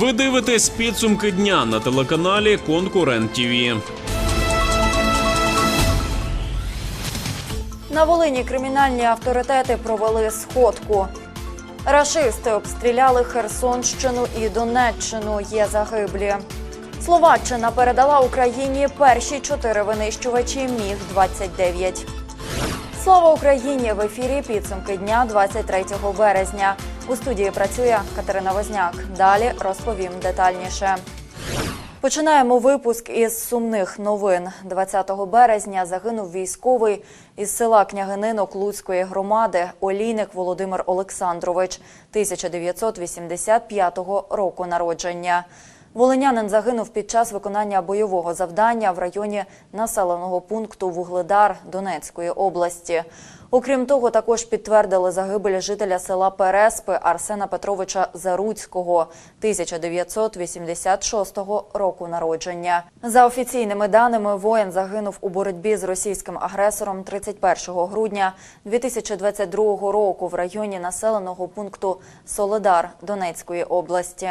Ви дивитесь підсумки дня на телеканалі Конкурент ТІВІ. На Волині кримінальні авторитети провели сходку. Рашисти обстріляли Херсонщину і Донеччину. Є загиблі. Словаччина передала Україні перші чотири винищувачі Міг 29 Слава Україні! В ефірі підсумки дня 23 березня. У студії працює Катерина Возняк. Далі розповім детальніше. Починаємо випуск із сумних новин. 20 березня загинув військовий із села Княгининок Луцької громади Олійник Володимир Олександрович 1985 року народження. Волинянин загинув під час виконання бойового завдання в районі населеного пункту Вугледар Донецької області. Окрім того, також підтвердили загибель жителя села Переспи Арсена Петровича Заруцького 1986 року народження. За офіційними даними, воїн загинув у боротьбі з російським агресором 31 грудня 2022 року в районі населеного пункту Соледар Донецької області.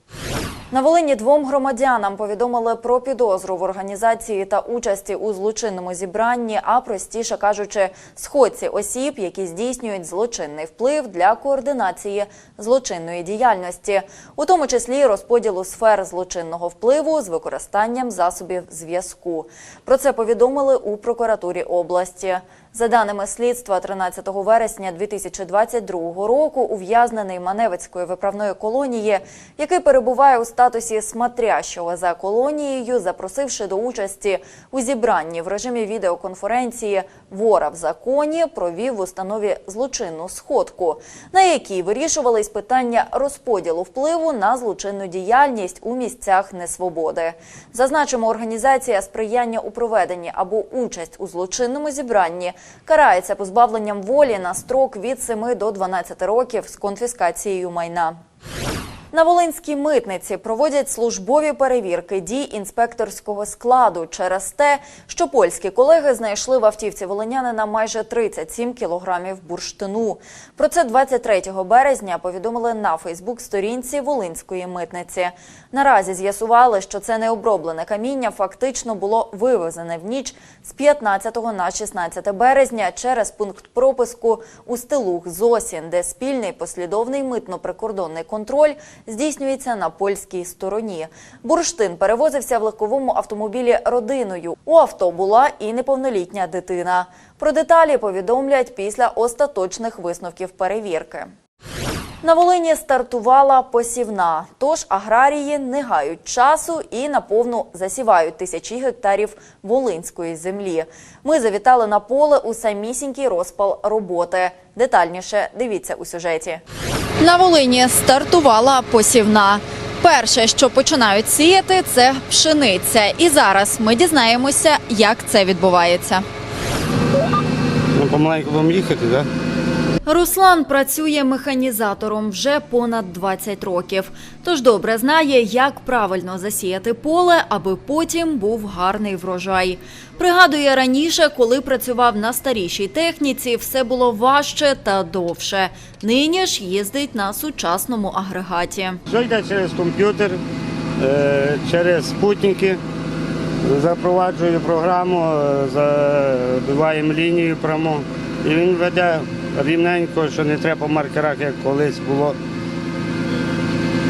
На Волині двом громадянам повідомили про підозру в організації та участі у злочинному зібранні, а простіше кажучи, сходці осіб, які здійснюють злочинний вплив для координації злочинної діяльності, у тому числі розподілу сфер злочинного впливу з використанням засобів зв'язку. Про це повідомили у прокуратурі області. За даними слідства, 13 вересня 2022 року ув'язнений Маневицької виправної колонії, який перебуває у статусі смотрящого за колонією, запросивши до участі у зібранні в режимі відеоконференції Вора в законі, провів в установі злочинну сходку, на якій вирішувались питання розподілу впливу на злочинну діяльність у місцях несвободи. Зазначимо, організація сприяння у проведенні або участь у злочинному зібранні карається позбавленням волі на строк від 7 до 12 років з конфіскацією майна. На Волинській митниці проводять службові перевірки дій інспекторського складу через те, що польські колеги знайшли в автівці волинянина майже 37 кілограмів бурштину. Про це 23 березня повідомили на Фейсбук-сторінці Волинської митниці. Наразі з'ясували, що це необроблене каміння фактично було вивезене в ніч з 15 на 16 березня через пункт пропуску у стилух Зосін, де спільний послідовний митно-прикордонний контроль здійснюється на польській стороні. Бурштин перевозився в легковому автомобілі родиною. У авто була і неповнолітня дитина. Про деталі повідомлять після остаточних висновків перевірки. На Волині стартувала посівна, тож аграрії не гають часу і наповну засівають тисячі гектарів волинської землі. Ми завітали на поле у самісінький розпал роботи. Детальніше дивіться у сюжеті. На Волині стартувала посівна. Перше, що починають сіяти, це пшениця. І зараз ми дізнаємося, як це відбувається. Ну, помаленьку будемо їхати, так? Руслан працює механізатором вже понад 20 років. Тож добре знає, як правильно засіяти поле, аби потім був гарний врожай. Пригадує раніше, коли працював на старішій техніці, все було важче та довше. Нині ж їздить на сучасному агрегаті. Все йде через комп'ютер, е, через спутники. Запроваджую програму, е, забиваємо лінію прямо. І він веде рівненько, що не треба по маркерах, як колись було.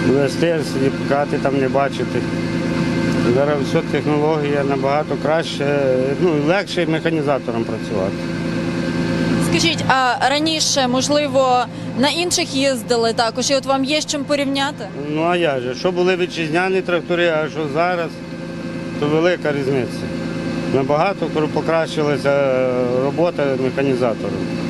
Вести, сліпкати там не бачити. Зараз все технологія набагато краще, ну легше механізатором працювати. Скажіть, а раніше, можливо, на інших їздили також, і от вам є з чим порівняти? Ну а як же? Що були вітчизняні трактори, а що зараз, то велика різниця. Набагато покращилася робота механізатором.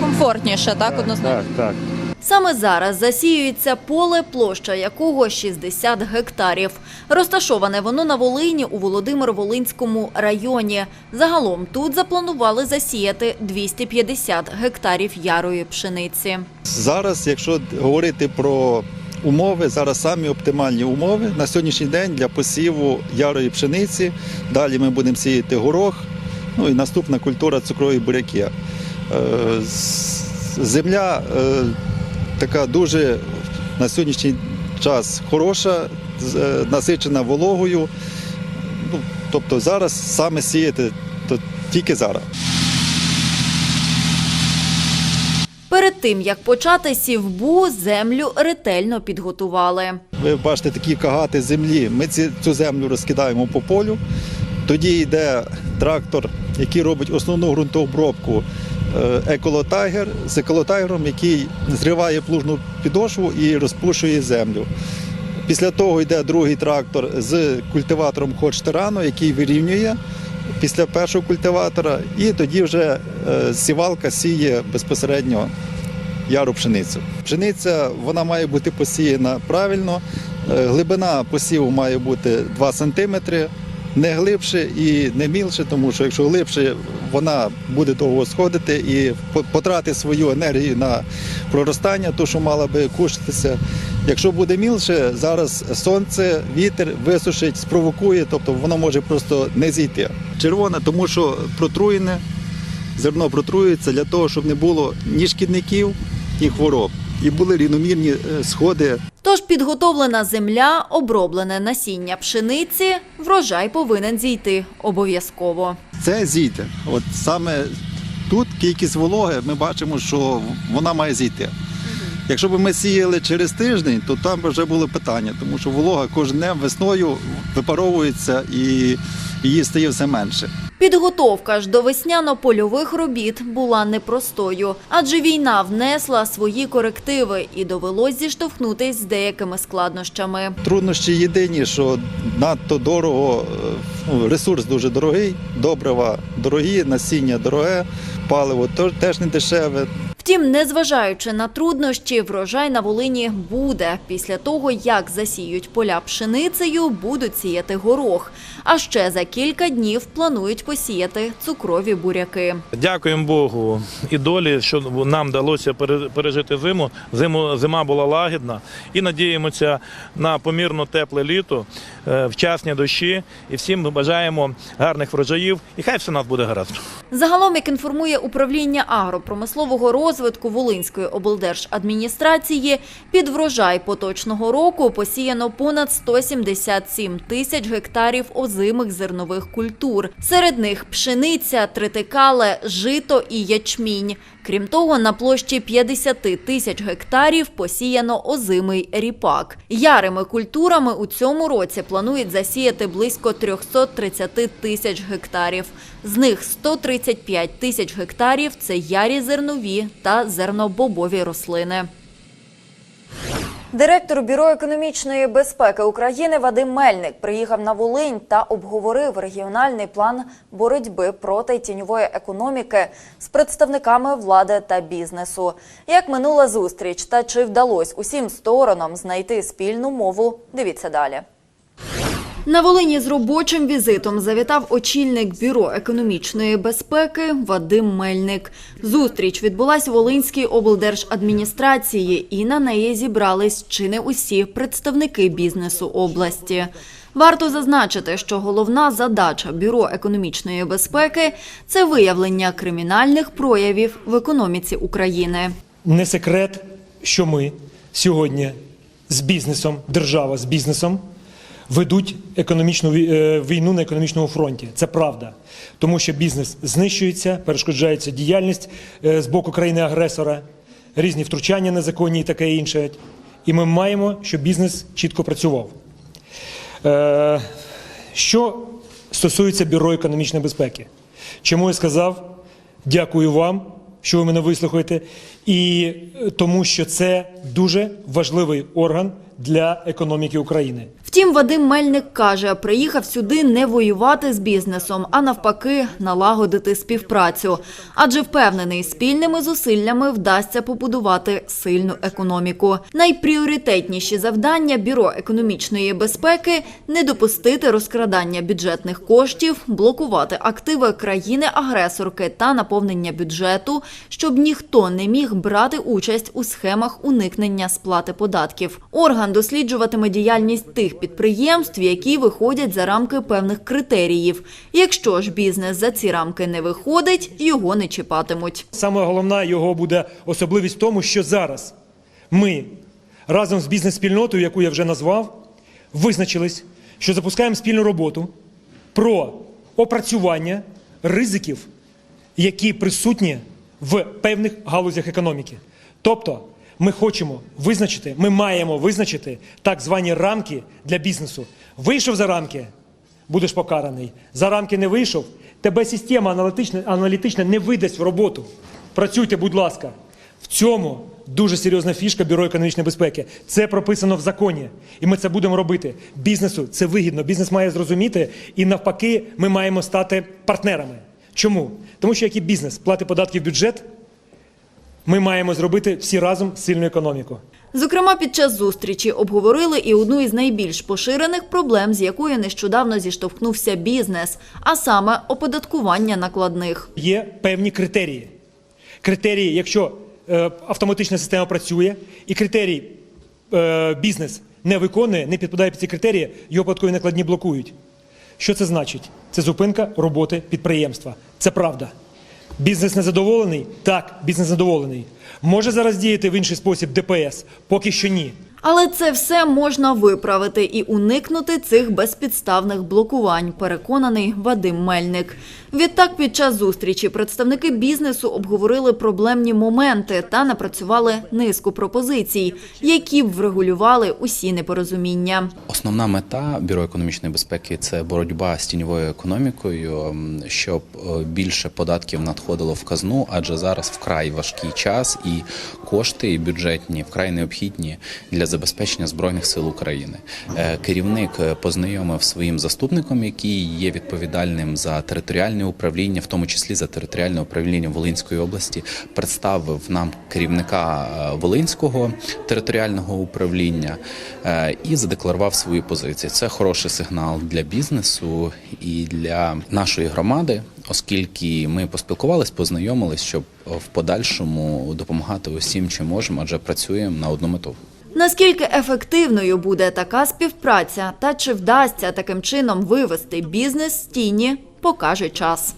Комфортніше, так, однозначно? Так, так. Саме зараз засіюється поле, площа якого 60 гектарів. Розташоване воно на Волині у Володимир-Волинському районі. Загалом тут запланували засіяти 250 гектарів ярої пшениці. Зараз, якщо говорити про умови, зараз самі оптимальні умови на сьогоднішній день для посіву ярої пшениці. Далі ми будемо сіяти горох. Ну і наступна культура цукрові буряки. Е, Земля е, така дуже на сьогоднішній час хороша, е, насичена вологою. Ну, тобто зараз саме сіяти то тільки зараз. Перед тим як почати сівбу, землю ретельно підготували. Ви бачите такі кагати землі. Ми цю землю розкидаємо по полю. Тоді йде трактор, який робить основну ґрунтообробку еколотайгер з еколотайгером, який зриває плужну підошву і розпушує землю. Після того йде другий трактор з культиватором Ходштерану, який вирівнює після першого культиватора, і тоді вже е, сівалка сіє безпосередньо яру пшеницю. Пшениця вона має бути посіяна правильно. Е, Глибина посіву має бути 2 см, не глибше і не мілше, тому що якщо глибше, вона буде довго сходити і по- потратить свою енергію на проростання, то що мала би кушатися. Якщо буде мілше, зараз сонце, вітер висушить, спровокує, тобто воно може просто не зійти. Червоне, тому що протруєне, зерно протруюється для того, щоб не було ні шкідників, ні хвороб. І були рівномірні е, сходи Тож підготовлена земля, оброблене насіння пшениці, врожай повинен зійти обов'язково. Це зійде. От саме тут кількість вологи, ми бачимо, що вона має зійти. Якщо б ми сіяли через тиждень, то там вже було питання, тому що волога кожен днем весною випаровується і її стає все менше. Підготовка ж до весняно-польових робіт була непростою, адже війна внесла свої корективи і довелось зіштовхнутись з деякими складнощами. Труднощі єдині, що надто дорого, е, ну, ресурс дуже дорогий, добрива дорогі, насіння дороге, паливо теж не дешеве. Втім, незважаючи на труднощі, врожай на Волині буде. Після того, як засіють поля пшеницею, будуть сіяти горох. А ще за кілька днів планують посіяти цукрові буряки. Дякуємо Богу і долі, що нам вдалося пере- пережити зиму. Зиму зима була лагідна і надіємося на помірно тепле літо, е, вчасні дощі. І всім бажаємо гарних врожаїв. І хай все нас буде гаразд. Загалом, як інформує управління агропромислового розвитку Волинської облдержадміністрації, під врожай поточного року посіяно понад 177 тисяч гектарів озимих зернових культур. Серед них пшениця, тритикале, жито і ячмінь. Крім того, на площі 50 тисяч гектарів посіяно озимий ріпак. Ярими культурами у цьому році планують засіяти близько 330 тисяч гектарів. З них 135 тисяч гектарів – це ярі зернові та зернобобові рослини. Директор Бюро економічної безпеки України Вадим Мельник приїхав на Волинь та обговорив регіональний план боротьби проти тіньової економіки з представниками влади та бізнесу. Як минула зустріч та чи вдалося усім сторонам знайти спільну мову? Дивіться далі. На Волині з робочим візитом завітав очільник Бюро економічної безпеки Вадим Мельник. Зустріч відбулась у Волинській облдержадміністрації і на неї зібрались чи не усі представники бізнесу області. Варто зазначити, що головна задача Бюро економічної безпеки – це виявлення кримінальних проявів в економіці України. Не секрет, що ми сьогодні з бізнесом, держава з бізнесом ведуть економічну е, війну на економічному фронті. Це правда. Тому що бізнес знищується, перешкоджається діяльність е, з боку країни-агресора, різні втручання незаконні і таке інше. І ми маємо, щоб бізнес чітко працював. Е, Що стосується Бюро економічної безпеки, чому я сказав дякую вам, що ви мене вислухаєте, і тому, що це дуже важливий орган для економіки України. Втім, Вадим Мельник каже, приїхав сюди не воювати з бізнесом, а навпаки, налагодити співпрацю. Адже впевнений, спільними зусиллями вдасться побудувати сильну економіку. Найпріоритетніші завдання Бюро економічної безпеки не допустити розкрадання бюджетних коштів, блокувати активи країни-агресорки та наповнення бюджету, щоб ніхто не міг брати участь у схемах уникнення сплати податків. Орган досліджуватиме діяльність тих підприємств, які виходять за рамки певних критеріїв. Якщо ж бізнес за ці рамки не виходить, його не чіпатимуть. Саме головна його буде особливість в тому, що зараз ми разом з бізнес-спільнотою, яку я вже назвав, визначились, що запускаємо спільну роботу про опрацювання ризиків, які присутні в певних галузях економіки. Тобто, ми хочемо визначити, ми маємо визначити так звані рамки для бізнесу. Вийшов за рамки, будеш покараний. За рамки не вийшов, тебе система аналітична, аналітична не видасть в роботу. Працюйте, будь ласка. В цьому дуже серйозна фішка Бюро економічної безпеки. Це прописано в законі, і ми це будемо робити. Бізнесу це вигідно. Бізнес має зрозуміти, і навпаки, ми маємо стати партнерами. Чому? Тому що як і бізнес платить податки в бюджет, ми маємо зробити всі разом сильну економіку. Зокрема, під час зустрічі обговорили і одну із найбільш поширених проблем, з якою нещодавно зіштовхнувся бізнес, а саме оподаткування накладних. Є певні критерії. Критерії, якщо е, автоматична система працює, і критерій е, бізнес не виконує, не підпадає під ці критерії, його податкові накладні блокують. Що це значить? Це зупинка роботи підприємства. Це правда. Бізнес незадоволений? Так, бізнес задоволений. Може зараз діяти в інший спосіб ДПС? Поки що ні. Але це все можна виправити і уникнути цих безпідставних блокувань, переконаний Вадим Мельник. Відтак, під час зустрічі представники бізнесу обговорили проблемні моменти та напрацювали низку пропозицій, які б врегулювали усі непорозуміння. Основна мета бюро економічної безпеки це боротьба з тіньовою економікою, щоб е, більше податків надходило в казну, адже зараз вкрай важкий час і кошти бюджетні вкрай необхідні для забезпечення збройних сил України. Е, Керівник е, познайомив своїм заступником, який є відповідальним за територіальне управління, в тому числі за територіальне управління Волинської області, представив нам керівника е, Волинського територіального управління е, і задекларував свою позицію. Це хороший сигнал для бізнесу і для нашої громади, оскільки ми поспілкувались, познайомились, щоб в подальшому допомагати усім, чим можемо, адже працюємо на одну мету. Наскільки ефективною буде така співпраця, та чи вдасться таким чином вивести бізнес з тіні, покаже час.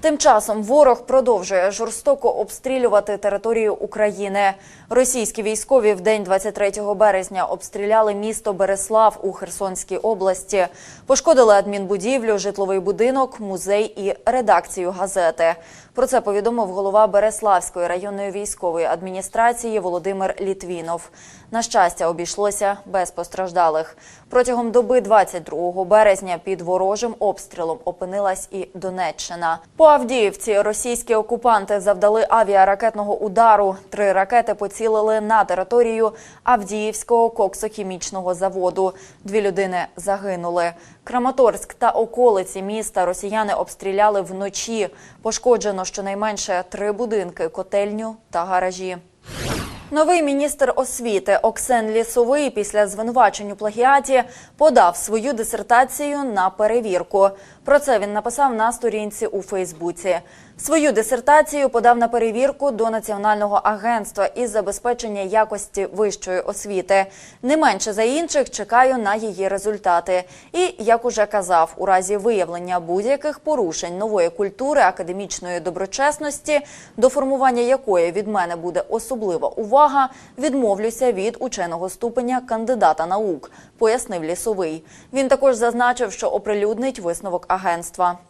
Тим часом ворог продовжує жорстоко обстрілювати територію України. Російські військові в день 23 березня обстріляли місто Береслав у Херсонській області, пошкодили адмінбудівлю, житловий будинок, музей і редакцію газети. Про це повідомив голова Береславської районної військової адміністрації Володимир Літвінов. На щастя, обійшлося без постраждалих. Протягом доби 22 березня під ворожим обстрілом опинилась і Донеччина. По Авдіївці російські окупанти завдали авіаракетного удару. Три ракети поцілили на територію Авдіївського коксохімічного заводу. Дві людини загинули. Краматорськ та околиці міста росіяни обстріляли вночі. Пошкоджено щонайменше три будинки, котельню та гаражі. Новий міністр освіти Оксен Лісовий після звинувачень у плагіаті подав свою дисертацію на перевірку. Про це він написав на сторінці у Фейсбуці. Свою дисертацію подав на перевірку до Національного агентства із забезпечення якості вищої освіти. Не менше за інших чекаю на її результати. І як уже казав, у разі виявлення будь-яких порушень нової культури академічної доброчесності, до формування якої від мене буде особлива увага, відмовлюся від ученого ступеня кандидата наук, пояснив лісовий. Він також зазначив, що оприлюднить висновок агентства.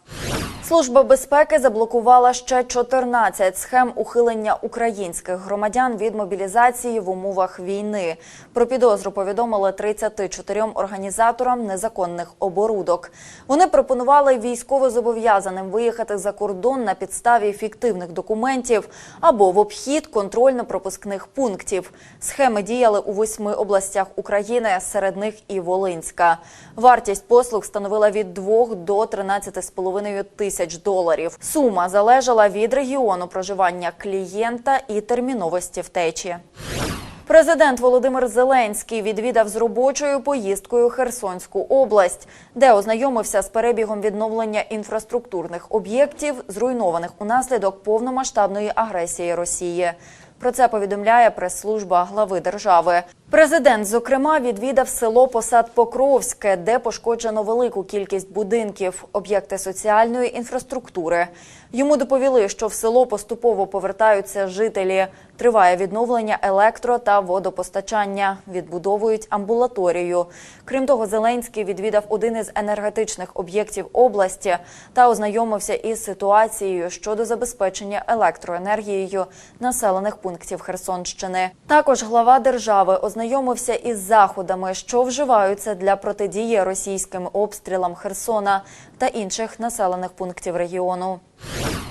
Служба безпеки заблокувала ще 14 схем ухилення українських громадян від мобілізації в умовах війни. Про підозру повідомили 34 організаторам незаконних оборудок. Вони пропонували військовозобов'язаним виїхати за кордон на підставі фіктивних документів або в обхід контрольно-пропускних пунктів. Схеми діяли у восьми областях України, серед них і Волинська. Вартість послуг становила від 2 до 13,5 тисяч доларів. Сума залежала від регіону проживання клієнта і терміновості втечі. Президент Володимир Зеленський відвідав з робочою поїздкою Херсонську область, де ознайомився з перебігом відновлення інфраструктурних об'єктів, зруйнованих унаслідок повномасштабної агресії Росії. Про це повідомляє прес-служба глави держави. Президент, зокрема, відвідав село Посад Покровське, де пошкоджено велику кількість будинків, об'єкти соціальної інфраструктури. Йому доповіли, що в село поступово повертаються жителі. Триває відновлення електро та водопостачання. Відбудовують амбулаторію. Крім того, Зеленський відвідав один із енергетичних об'єктів області та ознайомився із ситуацією щодо забезпечення електроенергією населених пунктів Херсонщини. Також глава держави ознайомився із заходами, що вживаються для протидії російським обстрілам Херсона та інших населених пунктів регіону.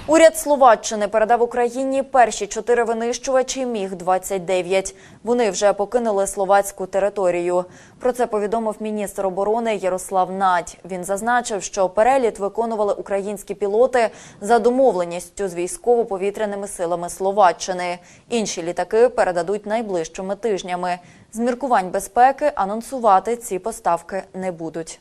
Уряд Словаччини передав Україні перші чотири винищувачі Міг 29 Вони вже покинули словацьку територію. Про це повідомив міністр оборони Ярослав Надь. Він зазначив, що переліт виконували українські пілоти за домовленістю з військово-повітряними силами Словаччини. Інші літаки передадуть найближчими тижнями. З міркувань безпеки анонсувати ці поставки не будуть.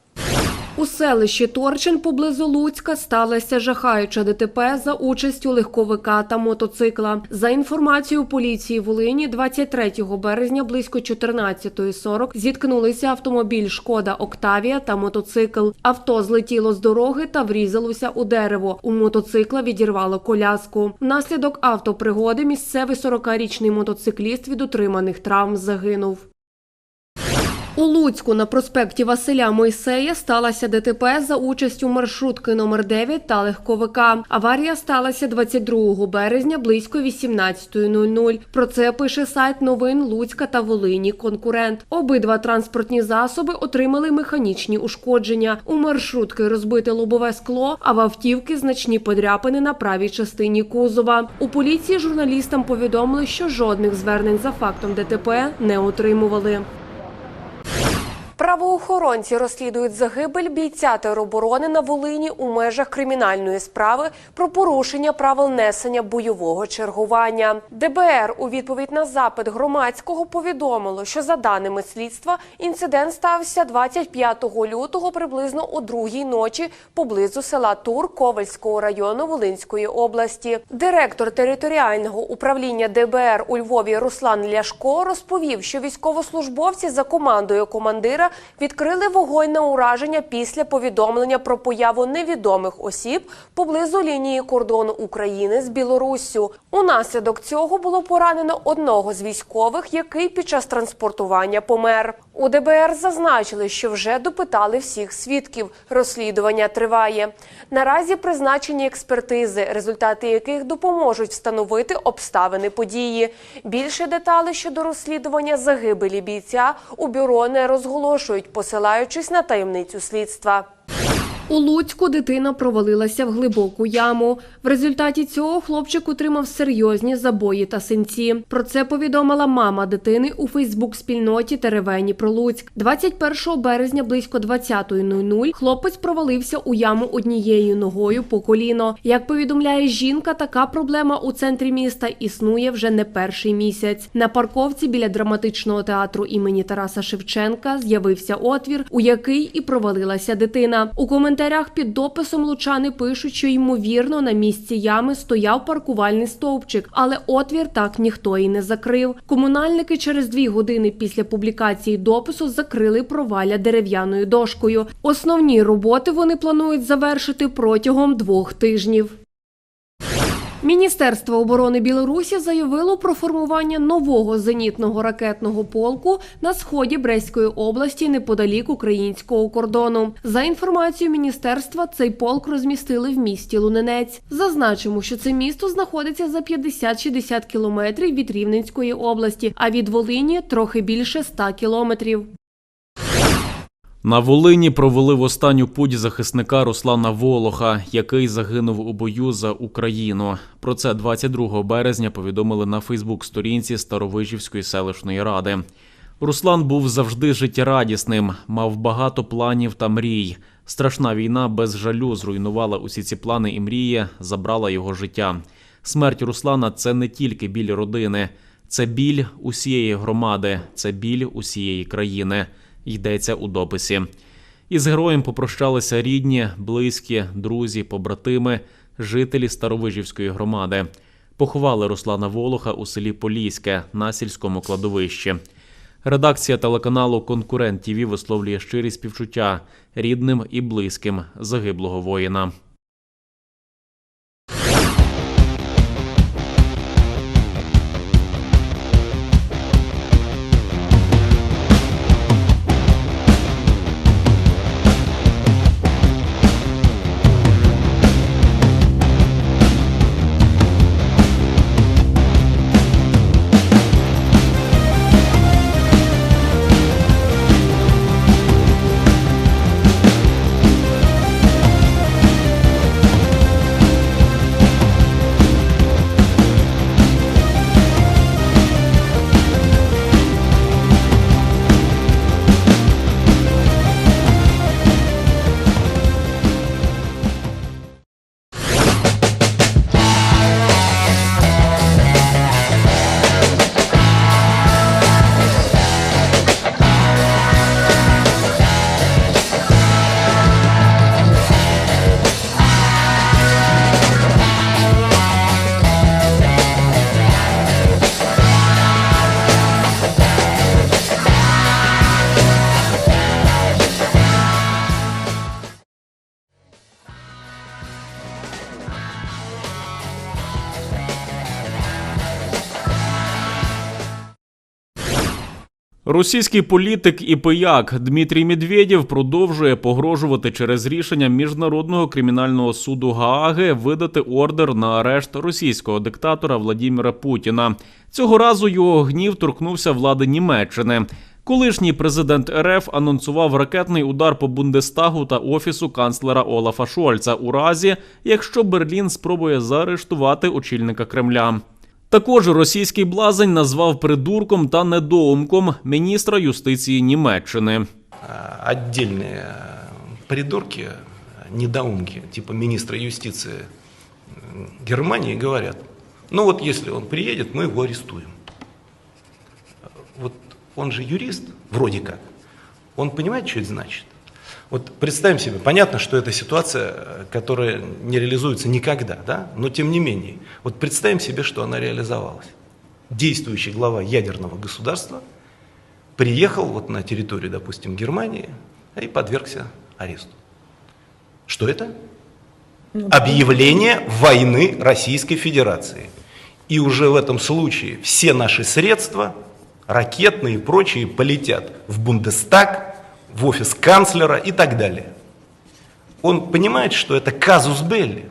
У селищі Торчин поблизу Луцька сталося жахаюча ДТП за участю легковика та мотоцикла. За інформацією поліції Волині, 23 березня близько 14.40 зіткнулися автомобіль Шкода Октавія та мотоцикл. Авто злетіло з дороги та врізалося у дерево. У мотоцикла відірвало коляску. Внаслідок автопригоди місцевий 40-річний мотоцикліст від отриманих травм загинув. У Луцьку на проспекті Василя Мойсея сталося ДТП за участю маршрутки номер 9 та легковика. Аварія сталася 22 березня близько 18.00. Про це пише сайт новин Луцька та Волині. Конкурент. Обидва транспортні засоби отримали механічні ушкодження. У маршрутки розбите лобове скло, а в автівки значні подряпини на правій частині кузова. У поліції журналістам повідомили, що жодних звернень за фактом ДТП не отримували. Правоохоронці розслідують загибель бійця тероборони на Волині у межах кримінальної справи про порушення правил несення бойового чергування. ДБР у відповідь на запит громадського повідомило, що за даними слідства інцидент стався 25 лютого приблизно о другій ночі поблизу села Тур Ковальського району Волинської області. Директор територіального управління ДБР у Львові Руслан Ляшко розповів, що військовослужбовці за командою командира відкрили вогонь на ураження після повідомлення про появу невідомих осіб поблизу лінії кордону України з Білоруссю. Унаслідок цього було поранено одного з військових, який під час транспортування помер. У ДБР зазначили, що вже допитали всіх свідків. Розслідування триває. Наразі призначені експертизи, результати яких допоможуть встановити обставини події. Більше деталей щодо розслідування загибелі бійця у бюро не розголошують, посилаючись на таємницю слідства. У Луцьку дитина провалилася в глибоку яму. В результаті цього хлопчик отримав серйозні забої та синці. Про це повідомила мама дитини у Фейсбук-спільноті Теревені про Луцьк. 21 березня близько 20.00 хлопець провалився у яму однією ногою по коліно. Як повідомляє жінка, така проблема у центрі міста існує вже не перший місяць. На парковці біля драматичного театру імені Тараса Шевченка з'явився отвір, у який і провалилася дитина. У коментарях під дописом лучани пишуть, що ймовірно на місці ями стояв паркувальний стовпчик, але отвір так ніхто і не закрив. Комунальники через дві години після публікації допису закрили проваля дерев'яною дошкою. Основні роботи вони планують завершити протягом двох тижнів. Міністерство оборони Білорусі заявило про формування нового зенітного ракетного полку на сході Брестської області неподалік українського кордону. За інформацією міністерства, цей полк розмістили в місті Луненець. Зазначимо, що це місто знаходиться за 50-60 кілометрів від Рівненської області, а від Волині трохи більше 100 кілометрів. На Волині провели в останню путь захисника Руслана Волоха, який загинув у бою за Україну. Про це 22 березня повідомили на Фейсбук-сторінці Старовижівської селищної ради. Руслан був завжди життєрадісним, мав багато планів та мрій. Страшна війна без жалю зруйнувала усі ці плани і мрії, забрала його життя. Смерть Руслана це не тільки біль родини, це біль усієї громади, це біль усієї країни. Йдеться у дописі. Із героєм попрощалися рідні, близькі, друзі, побратими, жителі Старовижівської громади. Поховали Руслана Волоха у селі Поліське на сільському кладовищі. Редакція телеканалу Конкурент ТІВІ висловлює щирі співчуття рідним і близьким загиблого воїна. Російський політик і пияк Дмитрій Медведєв продовжує погрожувати через рішення міжнародного кримінального суду Гааги видати ордер на арешт російського диктатора Владіміра Путіна. Цього разу його гнів торкнувся влади Німеччини. Колишній президент РФ анонсував ракетний удар по Бундестагу та офісу канцлера Олафа Шольца у разі, якщо Берлін спробує заарештувати очільника Кремля. Також російський блазень назвав придурком та недоумком міністра юстиції Німеччини. а, отдельные э, придурки, э, недоумки, типа министра юстиции м, Германии говорят, ну вот если он приедет, мы его арестуем. Вот он же юрист, вроде как, он понимает, что это значит? Вот представим себе, понятно, что это ситуация, э, которая не реализуется никогда, да? но тем не менее, вот представим себе, что она реализовалась. Действующий глава ядерного государства приехал вот на территорию, допустим, Германии и подвергся аресту. Что это? Объявление войны Российской Федерации. И уже в этом случае все наши средства, ракетные и прочие, полетят в Бундестаг, в офис канцлера и так далее. Он понимает, что это казус белли,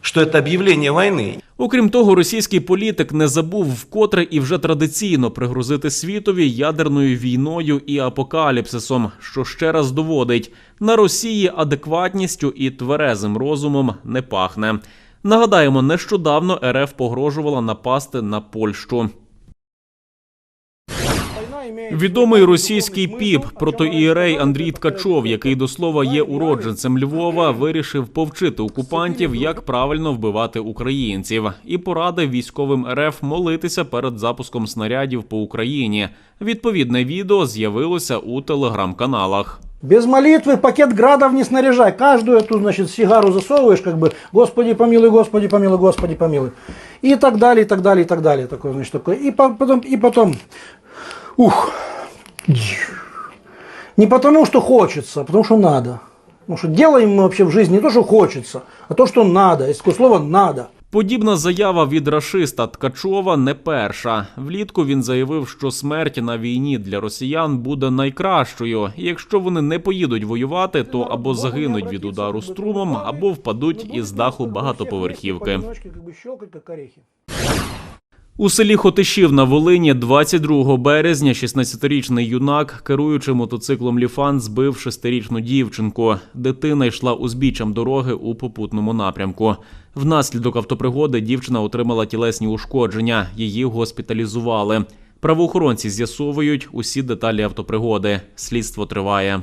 что это объявление войны. Окрім того, російський політик не забув вкотре і вже традиційно пригрозити світові ядерною війною і апокаліпсисом, що ще раз доводить на Росії адекватністю і тверезим розумом не пахне. Нагадаємо, нещодавно РФ погрожувала напасти на Польщу. Відомий російський піп протоієрей Андрій Ткачов, який до слова є уродженцем Львова, вирішив повчити окупантів, як правильно вбивати українців, і порадив військовим РФ молитися перед запуском снарядів по Україні. Відповідне відео з'явилося у телеграм-каналах. Без молитвы пакет градов не снаряжай. Каждую эту, значит, сигару засовываешь, как бы, Господи помилуй, Господи помилуй, Господи помилуй. И так далее, и так далее, и так далее. Такое, значит, такое. И по- потом, и потом, ух, не потому, что хочется, а потому, что надо. Потому что делаем мы вообще в жизни не то, что хочется, а то, что надо. Есть такое слово «надо». Подібна заява від рашиста Ткачова не перша. Влітку він заявив, що смерть на війні для росіян буде найкращою. І Якщо вони не поїдуть воювати, то або загинуть від удару струмом, або впадуть із даху багатоповерхівки. Поодиночке, как бы щелкать, как орехи. У селі Хотишів на Волині 22 березня 16-річний юнак, керуючи мотоциклом Ліфан, збив шестирічну дівчинку. Дитина йшла узбіччям дороги у попутному напрямку. Внаслідок автопригоди дівчина отримала тілесні ушкодження. Її госпіталізували. Правоохоронці з'ясовують усі деталі автопригоди. Слідство триває.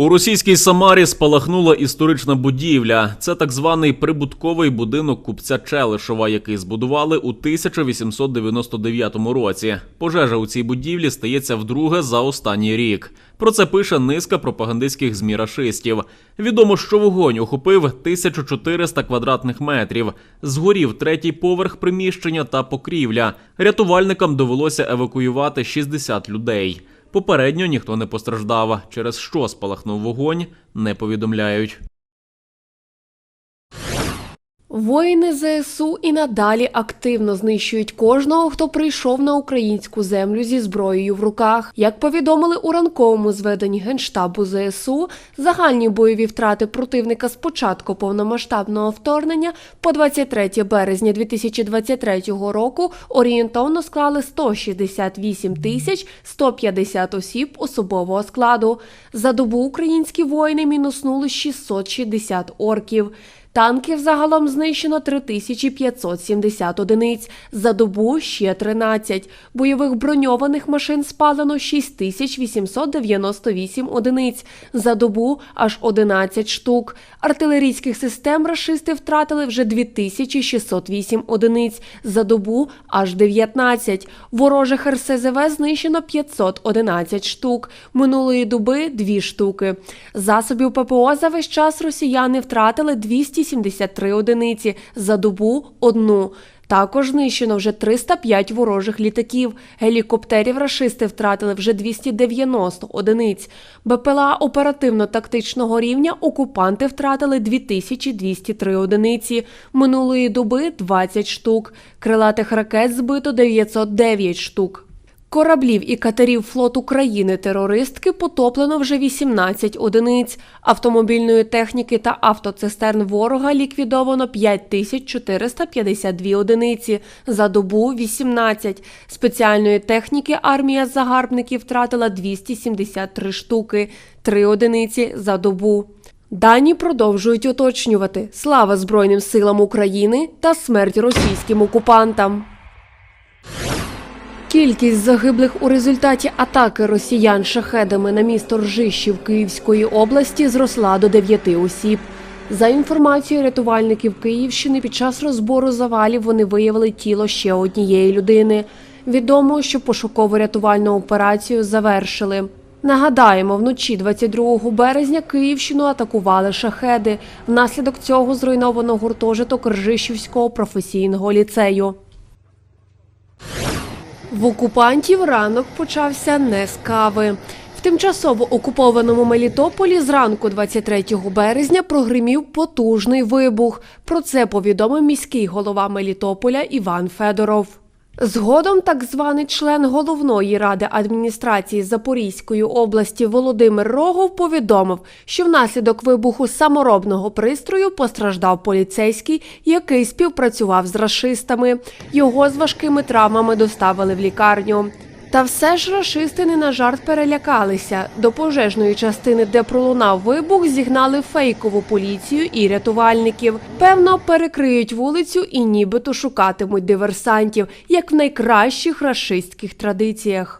У російській Самарі спалахнула історична будівля. Це так званий прибутковий будинок купця Челишова, який збудували у 1899 році. Пожежа у цій будівлі стається вдруге за останній рік. Про це пише низка пропагандистських змі рашистів. Відомо, що вогонь охопив 1400 квадратних метрів. Згорів третій поверх приміщення та покрівля. Рятувальникам довелося евакуювати 60 людей. Попередньо ніхто не постраждав. Через що спалахнув вогонь, не повідомляють. Воїни ЗСУ і надалі активно знищують кожного, хто прийшов на українську землю зі зброєю в руках. Як повідомили у ранковому зведенні Генштабу ЗСУ, загальні бойові втрати противника з початку повномасштабного вторгнення по 23 березня 2023 року орієнтовно склали 168 тисяч 150 осіб особового складу. За добу українські воїни мінуснули 660 орків. Танків загалом знищено 3570 одиниць, за добу ще 13. Бойових броньованих машин спалено 6898 одиниць, за добу аж 11 штук. Артилерійських систем рашисти втратили вже 2608 одиниць, за добу аж 19. Ворожих РСЗВ знищено 511 штук, минулої доби 2 штуки. Засобів ППО за весь час росіяни втратили 273 одиниці, за добу – одну. Також знищено вже 305 ворожих літаків. Гелікоптерів рашисти втратили вже 290 одиниць. БПЛА оперативно-тактичного рівня окупанти втратили 2203 одиниці. Минулої доби 20 штук. Крилатих ракет збито 909 штук. Кораблів і катерів флоту країни-терористки потоплено вже 18 одиниць. Автомобільної техніки та автоцистерн ворога ліквідовано 5452 одиниці, за добу 18. Спеціальної техніки армія загарбників втратила 273 штуки, 3 одиниці за добу. Дані продовжують уточнювати слава Збройним силам України та смерть російським окупантам. Кількість загиблих у результаті атаки росіян шахедами на місто Ржищів Київської області зросла до 9 осіб. За інформацією рятувальників Київщини, під час розбору завалів вони виявили тіло ще однієї людини. Відомо, що пошуково-рятувальну операцію завершили. Нагадаємо, вночі 22 березня Київщину атакували шахеди. Внаслідок цього зруйновано гуртожиток Ржищівського професійного ліцею. В окупантів ранок почався не з кави. В тимчасово окупованому Мелітополі зранку 23 березня прогримів потужний вибух. Про це повідомив міський голова Мелітополя Іван Федоров. Згодом так званий член головної ради адміністрації Запорізької області Володимир Рогов повідомив, що внаслідок вибуху саморобного пристрою постраждав поліцейський, який співпрацював з рашистами. Його з важкими травмами доставили в лікарню. Та все ж рашисти не на жарт перелякалися. До пожежної частини, де пролунав вибух, зігнали фейкову поліцію і рятувальників. Певно, перекриють вулицю і нібито шукатимуть диверсантів, як в найкращих рашистських традиціях.